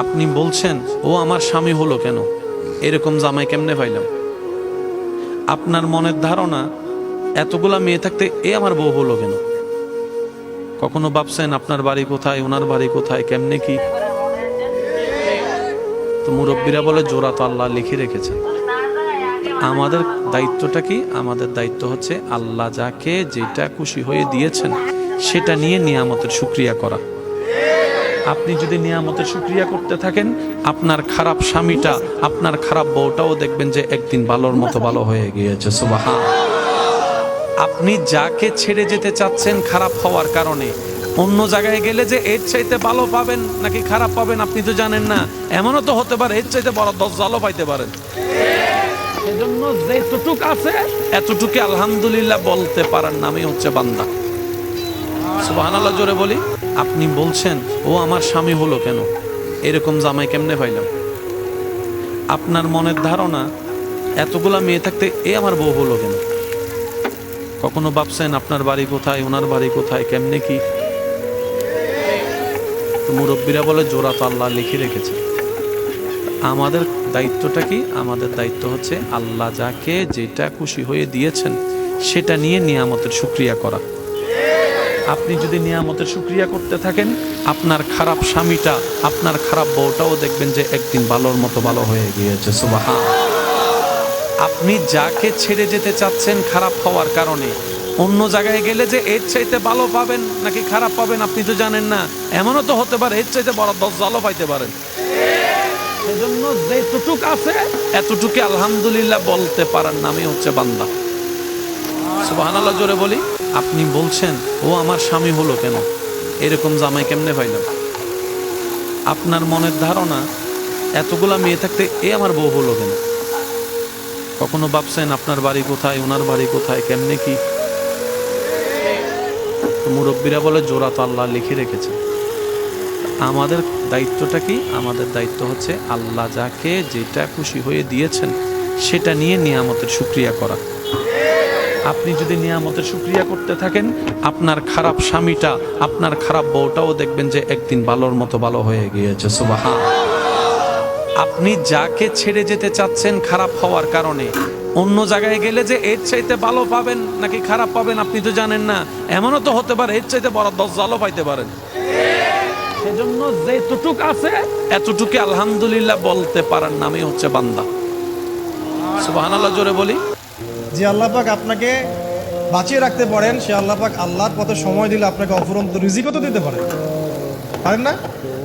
আপনি বলছেন, ও আমার স্বামী হলো কেন? এরকম জামাই কেমনে পাইলাম? আপনার মনের ধারণা, এতগুলা মেয়ে থাকতে এ আমার বউ হলো কেন? কখনো ভাবছেন আপনার বাড়ি কোথায়, ওনার বাড়ি কোথায়, কেমনে কি? তো মুরব্বীরা বলে জোড়া তো আল্লাহ লিখে রেখেছেন। আমাদের দায়িত্বটা কি? আমাদের দায়িত্ব হচ্ছে আল্লাহ যাকে যেটা খুশি হয়ে দিয়েছেন, সেটা নিয়ে নিয়ামতের সুক্রিয়া করা। আপনি যদি নিয়ামতের সুক্রিয়া করতে থাকেন, আপনার খারাপ স্বামীটা, আপনার খারাপ বউটাও দেখবেন যে একদিন ভালোর মতো ভালো হয়ে গিয়েছে। সুবাহা আপনি যাকে ছেড়ে যেতে চাচ্ছেন খারাপ হওয়ার কারণে, অন্য জায়গায় গেলে যে এর চাইতে ভালো পাবেন নাকি খারাপ পাবেন আপনি তো জানেন না। এমনও তো হতে পারে, এর চাইতে বড় দশ জালও পাইতে পারেন। সেজন্য যেটুক আছে এতটুকু আলহামদুলিল্লাহ বলতে পারার নামই হচ্ছে বান্দা। সুবহানাল্লাহ, জোরে বলি। আপনি বলছেন, ও আমার স্বামী হলো কেন? এরকম জামাই কেমনে পাইলাম আপনার মনের ধারণা, এতগুলা মেয়ে থাকতে এ আমার বউ হলো কেন? কখনো ভাবছেন আপনার বাড়ি কোথায়, ওনার বাড়ি কোথায়, কেমনে কি? মুরব্বীরা বলে জোড়া তো আল্লাহ লিখে রেখেছে। আমাদের দায়িত্বটা কি? আমাদের দায়িত্ব হচ্ছে আল্লাহ যাকে যেটা খুশি হয়ে দিয়েছেন, সেটা নিয়ে নিয়ামতের সুক্রিয়া করা। আপনি যদি নিয়ামতের সুক্রিয়া করতে থাকেন, আপনার খারাপ স্বামীটা, আপনার খারাপ বউটাও দেখবেন যে একদিন ভালোর মতো ভালো হয়ে গিয়েছে। সুবাহা আপনি যাকে ছেড়ে যেতে চাচ্ছেন খারাপ হওয়ার কারণে, অন্য জায়গায় গেলে যে এর চাইতে ভালো পাবেন নাকি খারাপ পাবেন আপনি তো জানেন না। এমনও তো হতে পারে, এর চাইতে বড় দশ জালও পাইতে পারেন সেজন্য যেটুক আছে, এতটুকু আলহামদুলিল্লাহ বলতে পারার নামই হচ্ছে বান্দা। সুবহানাল্লাহ, জোরে বলি। আপনি বলছেন, ও আমার স্বামী হলো কেন? এরকম জামাই কেমনে পাইলাম আপনার মনের ধারণা, এতগুলা মেয়ে থাকতে এ আমার বউ হলো কেন? কখনো ভাবছেন আপনার বাড়ি কোথায়, ওনার বাড়ি কোথায়, কেমনে কি? মুরব্বীরা বলে, জোড়া তো আল্লাহ লিখে রেখেছে। আমাদের দায়িত্বটা কি? আমাদের দায়িত্ব হচ্ছে আল্লাহ যাকে যেটা খুশি হয়ে দিয়েছেন, সেটা নিয়ে নিয়ামতের সুক্রিয়া করা। আপনি যদি নিয়ামতের সুক্রিয়া করতে থাকেন, আপনার খারাপ স্বামীটা, আপনার খারাপ বউটাও দেখবেন যে একদিন ভালোর মতো ভালো হয়ে গিয়েছে সুবাহা আপনি যাকে ছেড়ে যেতে চাচ্ছেন খারাপ হওয়ার কারণে, অন্য জায়গায় গেলে যে এর চাইতে ভালো পাবেন নাকি খারাপ পাবেন আপনি তো জানেন না, এমনও তো হতে পারে এর চাইতে বড় দশ জালও পাইতে পারেন। সেজন্য যেটুক আছে এতটুকু আলহামদুলিল্লাহ বলতে পারার নামই হচ্ছে বান্দা। সুবহানাল্লাহ, জোরে বলি। যে আল্লাহ পাক আপনাকে বাঁচিয়ে রাখতে পারেন, সে আল্লাহ পাক আল্লাহর পথে সময় দিলে আপনাকে অফুরন্ত রিজিকও তো দিতে পারেন পারেন না?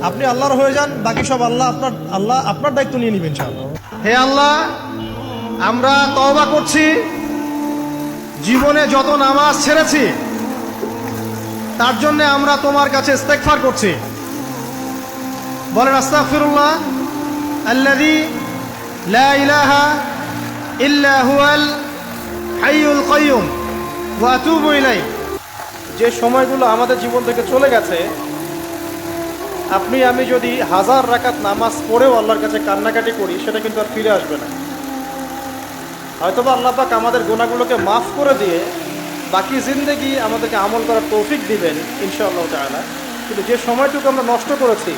আপনি আল্লাহর হয়ে যান, বাকি সব আল্লাহ আপনার আল্লাহ আপনার দায়িত্ব নিয়ে নেবেন সব হে আল্লাহ, আমরা তওবা করছি। জীবনে যত নামাজ ছেড়েছি, তার জন্য আমরা তোমার কাছে ইস্তেগফার করছি। বলেন, আস্তাগফিরুল্লাহ, আল্লাযী লা ইলাহা ইল্লা হুয়াল হাইয়ুল কাইয়ুম, ওয়া আতুবু ইলাই যে সময়গুলো আমাদের জীবন থেকে চলে গেছে, আপনি, আমি যদি হাজার রাকাত নামাজ পড়েও আল্লাহর কাছে কান্নাকাটি করি, সেটা কিন্তু আর ফিরে আসবে না। হয়তোবা আল্লাহ পাক আমাদের গোনাগুলোকে মাফ করে দিয়ে বাকি জিন্দেগি আমাদেরকে আমল করার তৌফিক দিবেন, ইনশাআল্লাহ তাআলা। কিন্তু যে সময়টুকু আমরা নষ্ট করেছি